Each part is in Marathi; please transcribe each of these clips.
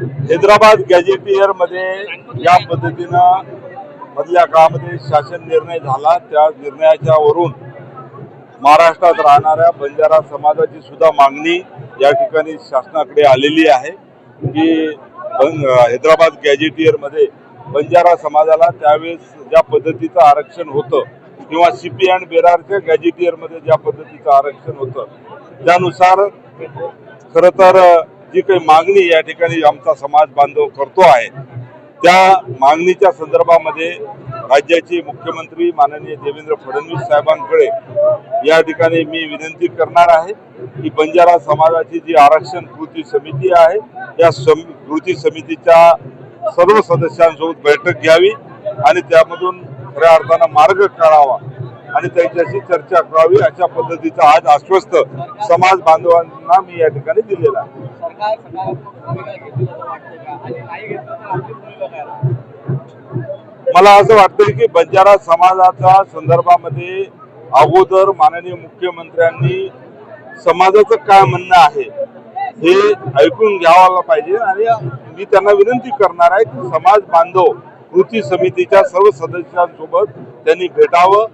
हैदराबाद गॅजेटियरमध्ये या पद्धतीनं मधल्या काळामध्ये शासन निर्णय झाला. त्या निर्णयाच्या वरून महाराष्ट्रात राहणाऱ्या बंजारा समाजाची सुद्धा मागणी या ठिकाणी शासनाकडे आलेली आहे की हैदराबाद गॅजेटियरमध्ये बंजारा समाजाला त्यावेळेस ज्या पद्धतीचं आरक्षण होतं किंवा सीपी अँड बेरारच्या गॅजेटियरमध्ये ज्या पद्धतीचं आरक्षण होतं त्यानुसार खर तर जी काही मागणी या ठिकाणी आमचा समाज बांधव करतो आहे त्या मागणीच्या संदर्भामध्ये राज्याचे मुख्यमंत्री माननीय देवेंद्र फडणवीस साहेबांकडे या ठिकाणी मी विनंती करणार आहे की बंजारा समाजाची जी आरक्षण कृती समिती आहे या सम कृती समितीच्या सर्व सदस्यांसोबत बैठक घ्यावी आणि त्यामधून खऱ्या अर्थानं मार्ग काढावा. आणि त्यांच्याशी चर्चा करावी अशा पद्धतीचं आज आश्वस्त समाज बांधवांना मी या ठिकाणी दिलेलं? मला असं वाटतं की बंजारा समाजाच्या संदर्भामध्ये अगोदर माननीय मुख्यमंत्र्यांनी समाजाचं काय म्हणणं आहे हे ऐकून घ्यावायला पाहिजे. आणि मी त्यांना विनंती करणार आहे की समाज बांधव कृती समितीच्या सर्व सदस्यांसोबत त्यांनी भेटावं.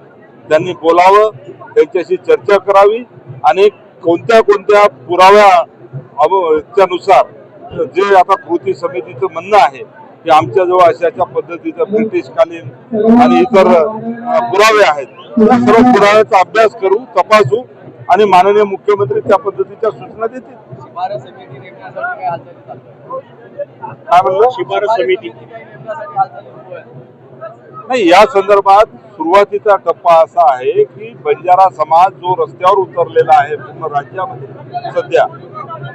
त्यांनी बोलावं त्यांच्याशी चर्चा करावी आणि कोणत्या कोणत्या पुराव्या नुसार जे आता कृती समितीचं म्हणणं आहे की आमच्याजवळ अशा अशा पद्धतीचं ब्रिटिशकालीन आणि इतर पुरावे आहेत. सर्व पुराव्याचा अभ्यास करू तपासू आणि माननीय मुख्यमंत्री त्या पद्धतीच्या सूचना देतील? काय म्हणलं? शिफारस समिती काही नेमण्यासाठी हालचाली सुरू आहेत नाही या संदर्भात सुरुवातीचा टप्पा असा आहे की बंजारा समाज जो रस्त्यावर उतरलेला आहे पूर्ण राज्यामध्ये सध्या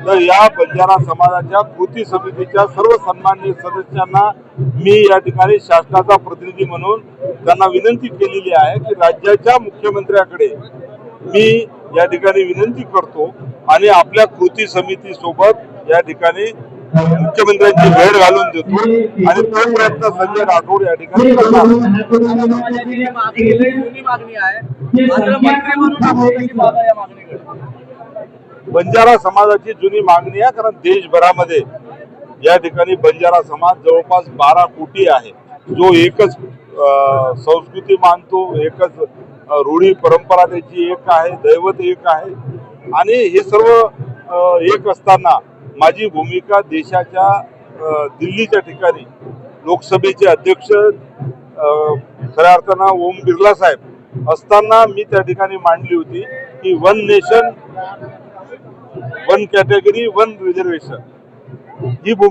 तर या बंजारा समाजाच्या कृती समितीच्या सर्व सन्माननीय सदस्यांना मी या ठिकाणी शासनाचा प्रतिनिधी म्हणून त्यांना विनंती केलेली आहे की राज्याच्या मुख्यमंत्र्याकडे मी या ठिकाणी विनंती करतो आणि आपल्या कृती समिती सोबत या ठिकाणी मुख्यमंत्र्यांची भेट घालून देतो आणि तो प्रयत्न संजय राठोड या ठिकाणी बंजारा समाजाची जुनी मागणी आहे कारण देशभरामध्ये या ठिकाणी बंजारा समाज जवळपास बारा कोटी आहे. जो एकच संस्कृती मानतो एकच रूढी परंपरा त्याची एक आहे दैवत एक आहे. आणि हे सर्व एक असताना माझी भूमिका देशाच्या दिल्लीच्या ठिकाणी लोकसभेचे अध्यक्ष खऱ्या अर्थानं ओम बिर्ला साहेब असताना मी त्या ठिकाणी मांडली होती की one nation one category one reservation. ही भूमिका